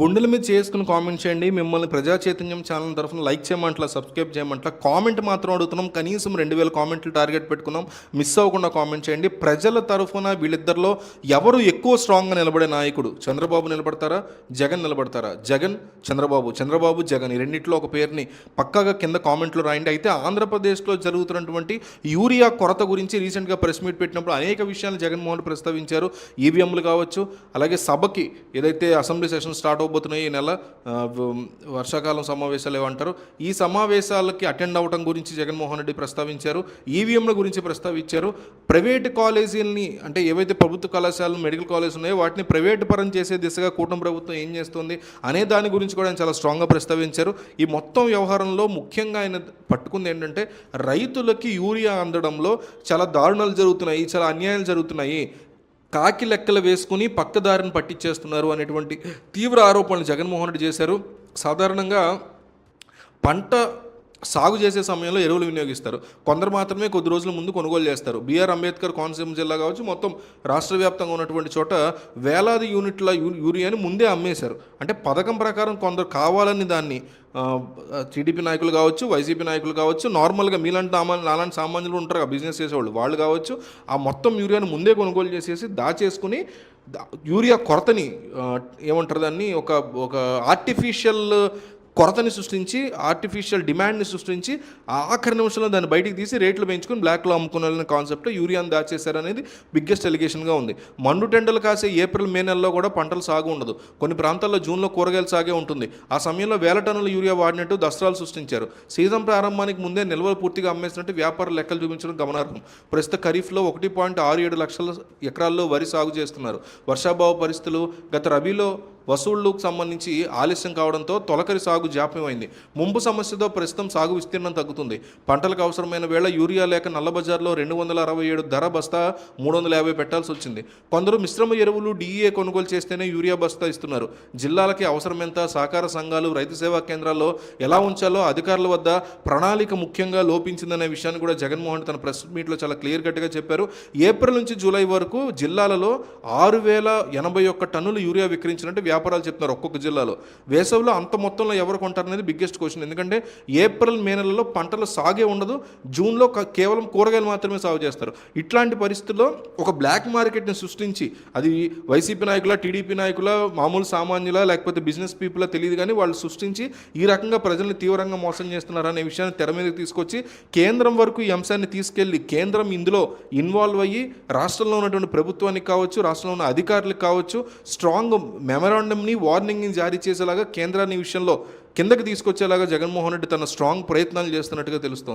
గుండెల మీద చేసుకుని కామెంట్ చేయండి. మిమ్మల్ని ప్రజా చైతన్యం ఛానల్ తరఫున లైక్ చేయమంటలా సబ్స్క్రైబ్ చేయమంటలా కామెంట్ మాత్రం అడుగుతున్నాం. కనీసం రెండు వేల కామెంట్లు టార్గెట్ పెట్టుకున్నాం. మిస్ అవ్వకుండా కామెంట్ చేయండి. ప్రజల తరఫున వీళ్ళిద్దరిలో ఎవరు ఎక్కువ స్ట్రాంగ్గా నిలబడే నాయకుడు? చంద్రబాబు నిలబడతారా? జగన్ నిలబడతారా? జగన్ చంద్రబాబు. చంద్రబాబు జగన్ ఈ రెండింటిలో ఒక పేరుని పక్కాగా కింద కామెంట్లో రాయండి. అయితే ఆంధ్రప్రదేశ్లో జరుగుతున్నటువంటి యూరియా కొరత గురించి రీసెంట్గా ప్రెస్ మీట్ పెట్టినప్పుడు అనేక విషయాలు జగన్మోహన్ ప్రస్తావించారు. ఈవీఎంలు కావచ్చు అలాగే సభకి ఏదైతే అసెంబ్లీ సెషన్ స్టార్ట్ అవబోతున్నాయి ఈ నెల వర్షాకాలం సమావేశాలు ఏమంటారు ఈ సమావేశాలకి అటెండ్ అవ్వడం గురించి జగన్మోహన్ రెడ్డి ప్రస్తావించారు ఈవీఎంల గురించి ప్రస్తావించారు. ప్రైవేట్ కాలేజీలని అంటే ఏవైతే ప్రభుత్వ కళాశాలలు మెడికల్ కాలేజ్ ఉన్నాయో వాటిని ప్రైవేట్ పరం చేసే దిశగా కూటమి ప్రభుత్వం ఏం చేస్తుంది అనే దాని గురించి కూడా ఆయన చాలా స్ట్రాంగ్గా ప్రస్తావించారు. ఈ మొత్తం వ్యవహారంలో ముఖ్యంగా ఆయన పట్టుకుంది ఏంటంటే రైతులకి యూరియా అందడంలో చాలా దారుణాలు జరుగుతున్నాయి చాలా అన్యాయాలు జరుగుతున్నాయి. కాకి లెక్కలు వేసుకుని పక్కదారిని పట్టించేస్తున్నారు అనేటువంటి తీవ్ర ఆరోపణలు జగన్మోహన్ రెడ్డి చేశారు. సాధారణంగా పంట సాగు చేసే సమయంలో ఎరువులు వినియోగిస్తారు. కొందరు మాత్రమే కొద్ది రోజుల ముందు కొనుగోలు చేస్తారు. బీఆర్ అంబేద్కర్ కోనసీమ జిల్లా కావచ్చు మొత్తం రాష్ట్ర వ్యాప్తంగా ఉన్నటువంటి చోట వేలాది యూనిట్ల యూ- యూరియాని ముందే అమ్మేశారు. అంటే పథకం ప్రకారం కొందరు కావాలని దాన్ని టీడీపీ నాయకులు కావచ్చు వైసీపీ నాయకులు కావచ్చు నార్మల్గా మీలాంటి నామా నాలాంటి సామాన్యులు ఉంటారు కదా బిజినెస్ చేసేవాళ్ళు. వాళ్ళు కావచ్చు ఆ మొత్తం యూరియాని ముందే కొనుగోలు చేసేసి దాచేసుకుని యూరియా కొరతని ఏమంటారు దాన్ని ఒక ఒక ఆర్టిఫిషియల్ కొరతని సృష్టించి ఆర్టిఫిషియల్ డిమాండ్ని సృష్టించి ఆ ఆఖరి నిమిషంలో దాన్ని బయటికి తీసి రేట్లు పెంచుకొని బ్లాక్లో అమ్ముకునే కాన్సెప్ట్ యూరియాను దాచేశారు అనేది బిగ్గెస్ట్ ఎలిగేషన్గా ఉంది. మండు టెండలు కాసే ఏప్రిల్ మే నెలలో కూడా పంటలు సాగు ఉండదు. కొన్ని ప్రాంతాల్లో జూన్లో కూరగాయలు సాగే ఉంటుంది. ఆ సమయంలో వేల టన్నుల యూరియా వాడినట్టు దసరాలు సృష్టించారు. సీజన్ ప్రారంభానికి ముందే నిల్వలు పూర్తిగా అమ్మేసినట్టు వ్యాపార లెక్కలు చూపించడం గమనార్హం. ప్రస్తుత ఖరీఫ్లో ఒకటి పాయింట్ ఆరు ఏడు లక్షల ఎకరాల్లో వరి సాగు చేస్తున్నారు. వర్షాభావ పరిస్థితులు గత రబీలో వసూళ్ళకు సంబంధించి ఆలస్యం కావడంతో తొలకరి సాగు జాప్యమైంది. ముంపు సమస్యతో ప్రస్తుతం సాగు విస్తీర్ణం తగ్గుతుంది. పంటలకు అవసరమైన వేళ యూరియా లేక నల్లబజార్లో రెండు వందల అరవై ఏడు ధర బస్తా మూడు వందల యాభై పెట్టాల్సి వచ్చింది. కొందరు మిశ్రమ ఎరువులు డిఈఏ కొనుగోలు చేస్తేనే యూరియా బస్తా ఇస్తున్నారు. జిల్లాలకి అవసరమెంత సహకార సంఘాలు రైతు సేవా కేంద్రాల్లో ఎలా ఉంచాలో అధికారుల వద్ద ప్రణాళిక ముఖ్యంగా లోపించిందనే విషయాన్ని కూడా జగన్మోహన్ తన ప్రెస్ మీట్లో చాలా క్లియర్ కట్గా చెప్పారు. ఏప్రిల్ నుంచి జూలై వరకు జిల్లాలలో ఆరు వేల ఎనభై ఒక్క టన్నులు యూరియా విక్రయించినట్టు వ్యాపారాలు చెప్తున్నారు ఒక్కొక్క జిల్లాలో. వేసవిలో అంత మొత్తంలో ఎవరు కొంటారు అనేది బిగ్గెస్ట్ క్వశ్చన్ ఎందుకంటే ఏప్రిల్ మే నెలలో పంటలు సాగే ఉండదు. జూన్లో కేవలం కూరగాయలు మాత్రమే సాగు చేస్తారు. ఇట్లాంటి పరిస్థితుల్లో ఒక బ్లాక్ మార్కెట్ని సృష్టించి అది వైసీపీ నాయకుల టీడీపీ నాయకుల మామూలు సామాన్యుల లేకపోతే బిజినెస్ పీపుల్ తెలియదు కానీ వాళ్ళు సృష్టించి ఈ రకంగా ప్రజల్ని తీవ్రంగా మోసం చేస్తున్నారు అనే విషయాన్ని తెర మీదకి తీసుకొచ్చి కేంద్రం వరకు ఈ అంశాన్ని తీసుకెళ్ళి కేంద్రం ఇందులో ఇన్వాల్వ్ అయ్యి రాష్ట్రంలో ఉన్నటువంటి ప్రభుత్వానికి కావచ్చు రాష్ట్రంలో ఉన్న అధికారులకు కావచ్చు స్ట్రాంగ్ మెమరాండంని వార్నింగ్ని జారీ చేసేలాగా కేంద్రాన్ని విషయంలో కిందకి తీసుకొచ్చేలాగా జగన్మోహన్ రెడ్డి తన స్ట్రాంగ్ ప్రయత్నాలు చేస్తున్నట్టుగా తెలుస్తోంది.